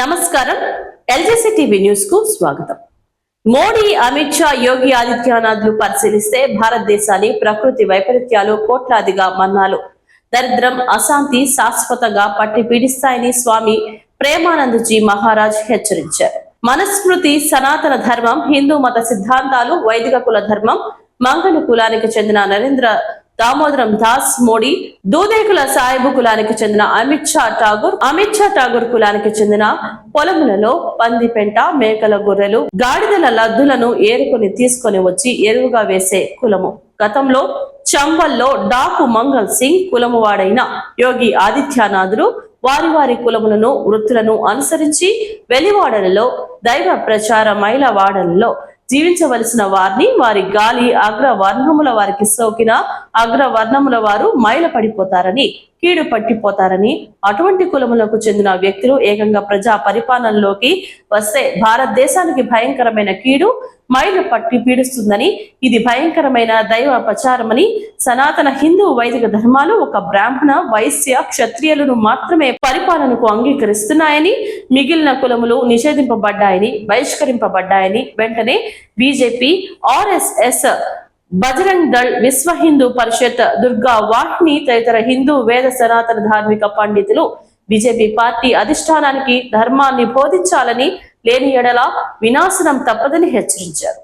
నమస్కారం. ఎల్జేసీ టీవీ న్యూస్కు స్వాగతం. మోడీ అమిత్ షా యోగి ఆదిత్యనాథ్లు పరిశీలిస్తే భారతదేశాన్ని ప్రకృతి వైపరీత్యాలు కోట్లాదిగా మన్నాలు. దరిద్రం అశాంతి శాశ్వతంగా పట్టి పీడిస్తాయని స్వామి ప్రేమానందజీ మహారాజ్ హెచ్చరించారు. మనస్మృతి సనాతన ధర్మం హిందూ మత సిద్ధాంతాలు వైదిక కుల ధర్మం మంగళ కులానికి చెందిన నరేంద్ర దామోదరం దాస్ మోడీ దూదేకుల సాయిబు కులానికి చెందిన అమిత్ షా ఠాగూర్ అమిత్ షా ఠాగూర్ కులానికి చెందిన పొలములలో పంది పెంట మేకల గొర్రెలు గాడిదల లద్దులను ఏరుకొని తీసుకొని వచ్చి ఎరువుగా వేసే కులము. గతంలో చంబల్లో డాకు మంగల్ సింగ్ కులము వాడైన యోగి ఆదిత్యనాథులు వారి వారి కులములను వృత్తులను అనుసరించి వెలివాడలలో దైవ ప్రచార మైలవాడలలో వాడలలో జీవించవలసిన వారిని వారి గాలి అగ్రవర్ణముల వారికి సోకిన అగ్రవర్ణముల వారు మైల పడిపోతారని కీడు పట్టిపోతారని అటువంటి కులములకు చెందిన వ్యక్తులు ఏకంగా ప్రజా పరిపాలనలోకి వస్తే భారతదేశానికి భయంకరమైన కీడు మైలు పట్టి పీడిస్తుందని ఇది భయంకరమైన దైవ ప్రచారమని సనాతన హిందూ వైదిక ధర్మాలు ఒక బ్రాహ్మణ వైశ్య క్షత్రియులను మాత్రమే పరిపాలనకు అంగీకరిస్తున్నాయని మిగిలిన కులములు నిషేధింపబడ్డాయని బహిష్కరింపబడ్డాయని వెంటనే బీజేపీ ఆర్ఎస్ఎస్ బజరంగ్ దళ్ విశ్వ హిందూ పరిషత్ దుర్గా వాహిని తదితర హిందూ వేద సనాతన ధార్మిక పండితులు బీజేపీ పార్టీ అధిష్టానానికి ధర్మాన్ని బోధించాలని లేని ఎడల వినాశనం తప్పదని హెచ్చరించారు.